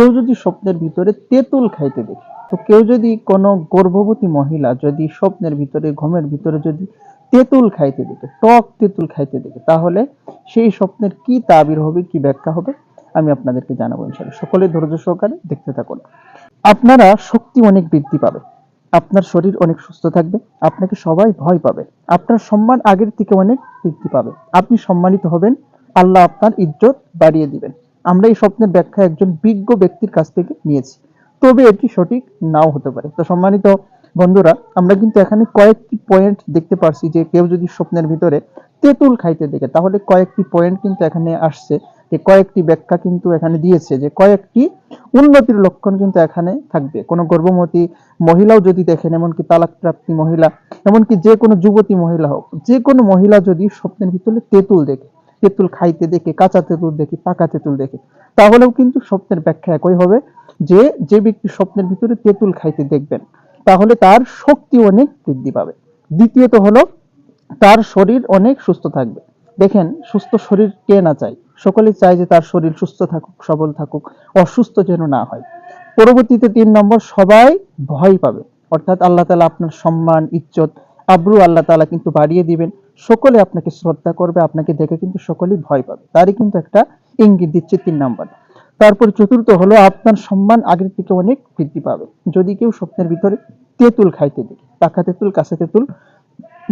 কেউ যদি স্বপ্নের ভিতরে তেঁতুল খাইতে দেখে, তো কেউ যদি কোনো গর্ভবতী মহিলা যদি স্বপ্নের ভিতরে, ঘুমের ভিতরে যদি তেঁতুল খাইতে দেখে, টক তেঁতুল খাইতে দেখে, তাহলে সেই স্বপ্নের কি তাবির হবে, কি ব্যাখ্যা হবে, আমি আপনাদেরকে জানাব ইনশাআল্লাহ। সকলে ধৈর্য সহকারে দেখতে থাকুন। আপনারা শক্তি অনেক বৃদ্ধি পাবে, আপনার শরীর অনেক সুস্থ থাকবে, আপনাকে সবাই ভয় পাবে, আপনার সম্মান আগের থেকে অনেক বৃদ্ধি পাবে। আপনি সম্মানিত হবেন, আল্লাহ আপনার ইজ্জত বাড়িয়ে দিবেন। আমরা এই স্বপ্নের ব্যাখ্যা একজন বিজ্ঞ ব্যক্তির কাছ থেকে নিয়েছি। তবে এটি সঠিক নাও হতে পারে। তো সম্মানিত বন্ধুরা, আমরা কিন্তু এখানে কয়েকটি পয়েন্ট দেখতে পারছি যে কেউ যদি স্বপ্নের ভিতরে তেঁতুল খাইতে দেখে, তাহলে কয়েকটি পয়েন্ট কিন্তু এখানে আসছে। যে কয়েকটি ব্যাখ্যা কিন্তু এখানে দিয়েছে যে কয়েকটি উন্নতির লক্ষণ কিন্তু এখানে থাকবে। কোনো গর্ভবতী মহিলাও যদি দেখেন, এমনকি তালাক প্রাপ্তি মহিলা, এমনকি যে কোনো যুবতী মহিলা হোক, যে কোনো মহিলা যদি স্বপ্নের ভিতরে তেঁতুল দেখে তেঁতুল খাইতে দেখে, কাঁচা তেঁতুল দেখে, পাকা তেঁতুল দেখে। তাহলেও কিন্তু স্বপ্নের ব্যাখ্যা একই হবে যে যে ব্যক্তি স্বপ্নের ভিতরে তেঁতুল খাইতে দেখবেন, তাহলে তার শক্তি অনেক বৃদ্ধি পাবে। দ্বিতীয়ত হলো, তার শরীর অনেক সুস্থ থাকবে। দেখেন, সুস্থ শরীর কে না চায়? সকলে চায় যে তার শরীর সুস্থ থাকুক, সবল থাকুক, অসুস্থ যেন না হয়। পরবর্তীতে তিন নম্বর, সবাই ভয় পাবে। অর্থাৎ আল্লাহ তালা আপনার সম্মান, ইজ্জত, আব্রু আল্লাহ তালা কিন্তু বাড়িয়ে দিবেন। সকলে আপনাকে শ্রদ্ধা করবে, আপনাকে দেখে কিন্তু সকলেই ভয় পাবে। তারই কিন্তু একটা ইঙ্গিত দিচ্ছে তিন নম্বর। তারপর চতুর্থ হলো, আপনার সম্মান আগের থেকে অনেক বৃদ্ধি পাবে। যদি কেউ স্বপ্নের ভিতরে তেঁতুল খাইতে দেখে, পাকা তেঁতুল, কাঁচা তেঁতুল,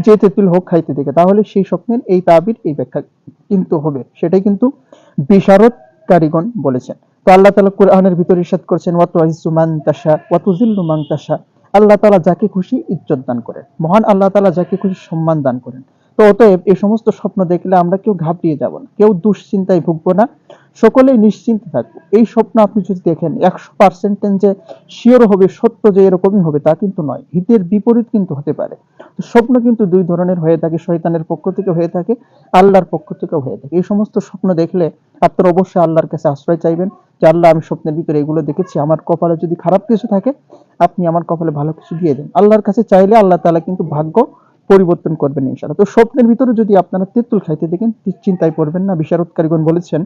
যে তেঁতুল হোক খাইতে দেখে, তাহলে সেই স্বপ্নের এই তাবির, এই ব্যাখ্যা কিন্তু হবে। সেটাই কিন্তু বিশারদ কারিগণ বলেছেন। তো আল্লাহ তালা কোরআনের ভিতরে ইরশাদ করছেন আইসু মান তাশা ওয়াতু জিল্লু মান তাশা। আল্লাহ তালা যাকে খুশি ইজ্জত দান করেন। মহান আল্লাহ তালা যাকে খুশি সম্মান দান করেন। তো অতএব এই সমস্ত স্বপ্ন দেখলে আমরা কেউ ঘাবড়িয়ে যাব না, কেউ দুশ্চিন্তায় ভুগবো না, সকলেই নিশ্চিন্ত থাকব। এই স্বপ্ন আপনি যদি দেখেন, একশো পার্সেন্টেজ যে শিওর হবে, সত্য যে এরকমই হবে, তা কিন্তু নয়। হিতের বিপরীত কিন্তু হতে পারে। স্বপ্ন কিন্তু দুই ধরনের হয়ে থাকে, শয়তানের পক্ষ থেকে হয়ে থাকে, আল্লাহর পক্ষ থেকে হয়ে থাকে। এই সমস্ত স্বপ্ন দেখলে আপনারা অবশ্যই আল্লাহর কাছে আশ্রয় চাইবেন যে, আল্লাহ, আমি স্বপ্নের ভিতরে এগুলো দেখেছি, আমার কপালে যদি খারাপ কিছু থাকে, আপনি আমার কপালে ভালো কিছু দিয়ে দেন। আল্লাহর কাছে চাইলে আল্লাহ তাআলা কিন্তু ভাগ্য পরিবর্তন করবেন ইনশাআল্লাহ। তো স্বপ্নের ভিতরে যদি আপনারা তেঁতুল খাইতে দেখেন চিন্তায় পড়বেন না বিশারদকারীগণ বলেছেন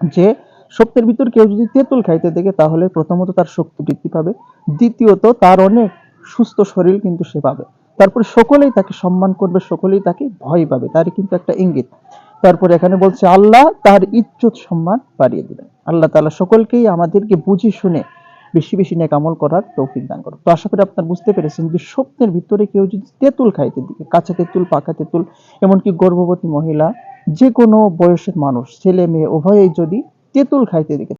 যে স্বপ্নের ভিতর কেউ যদি তেঁতুল খাইতে দেখে, তাহলে প্রথমত তার শক্তি বৃদ্ধি পাবে, দ্বিতীয়ত তার অনেক সুস্থ শরীর কিন্তু সে পাবে। তারপরে সকলেই তাকে সম্মান করবে, সকলেই তাকে ভয় পাবে, তারই কিন্তু একটা ইঙ্গিত। তারপর এখানে বলছে, আল্লাহ তার ইজ্জত সম্মান বাড়িয়ে দিবেন। আল্লাহ তাআলা সকলকেই আমাদেরকে বুঝি শুনে বেশি বেশি নেকামল করার তৌফিক দান করো তো আশা করি আপনার বুঝতে পেরেছেন যে স্বপ্নের ভিতরে কেউ যদি তেঁতুল খাইতে দিকে, কাঁচা তেঁতুল, পাকা তেঁতুল, এমনকি গর্ভবতী মহিলা, যে কোনো বয়সের মানুষ, ছেলে, মেয়ে, উভয়েই যদি তেঁতুল খাইতে দিকে।